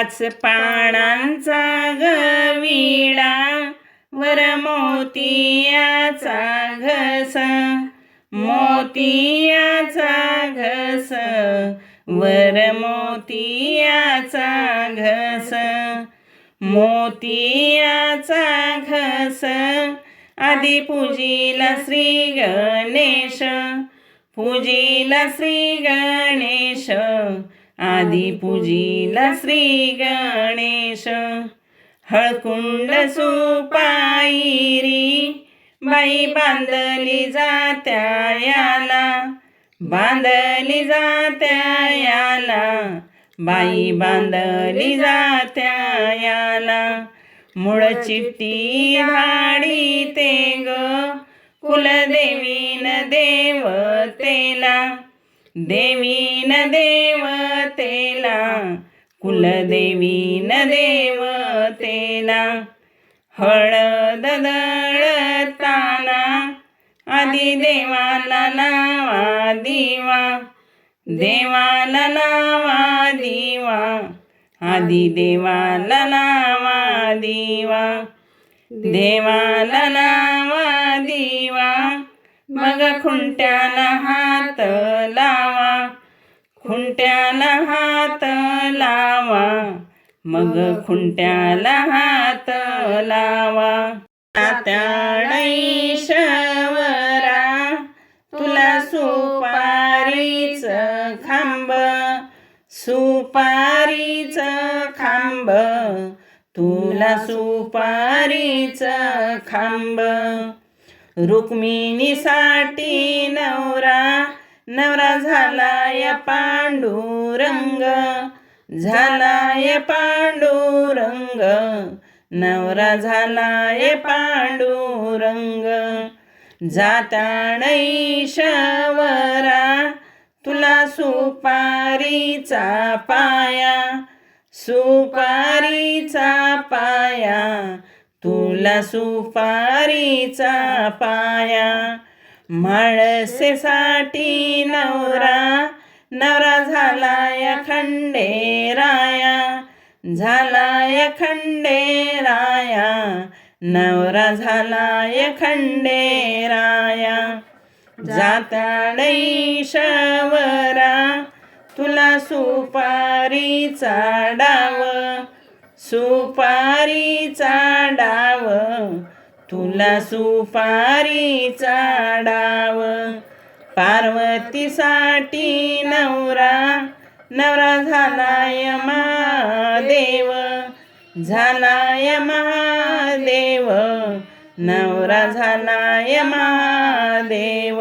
पाच पानांचा गविडा वर मोतियाचा घस मोतियाचा घस वर मोतियाचा घस मोतियाचा घस आधी पूजीला श्री गणेश पूजीला श्री गणेश आदि पूजीला श्री गणेश हळकुंड सुपायरी बाई बांधली जात्या याला बांधली जात्या याला बाई बांधली जात्या याला. मुळ चिट्टी हाडी ते ग कुलदेवीन देवतेला देवी न देवतेला कुलदेवी न देवतेला हळद दळताना आधी देवाला लावा दिवा देवाला लावा दिवा आधी देवाला लावा दिवा. देवाला लावा मग खुंट्याला हात लावा खुंट्याला हात लावा मग खुंट्याला हात लावा. शवरा तुला सुपारीच खांब सुपारीच खांब तुला सुपारीच खांब. रुक्मिणीसाठी नवरा नवरा झाला या पांडुरंग झाला या पांडुरंग नवरा झाला झालाय पांडुरंग जाताणई शवरा तुला सुपारीचा पाया सुपारीचा पाया तुला सुपारीचा पाया माळसेसाठी नवरा नवरा झालाय खंडेराया झालाय खंडेराया नवरा झालाय खंडेराया जाताडई शवरा तुला सुपारीचा डाव सुपारीचा डाव. तुला सुपारीचा डाव पार्वतीसाठी नवरा नवरा झालाय महादेव. झालाय महादेव नवरा झालाय महादेव.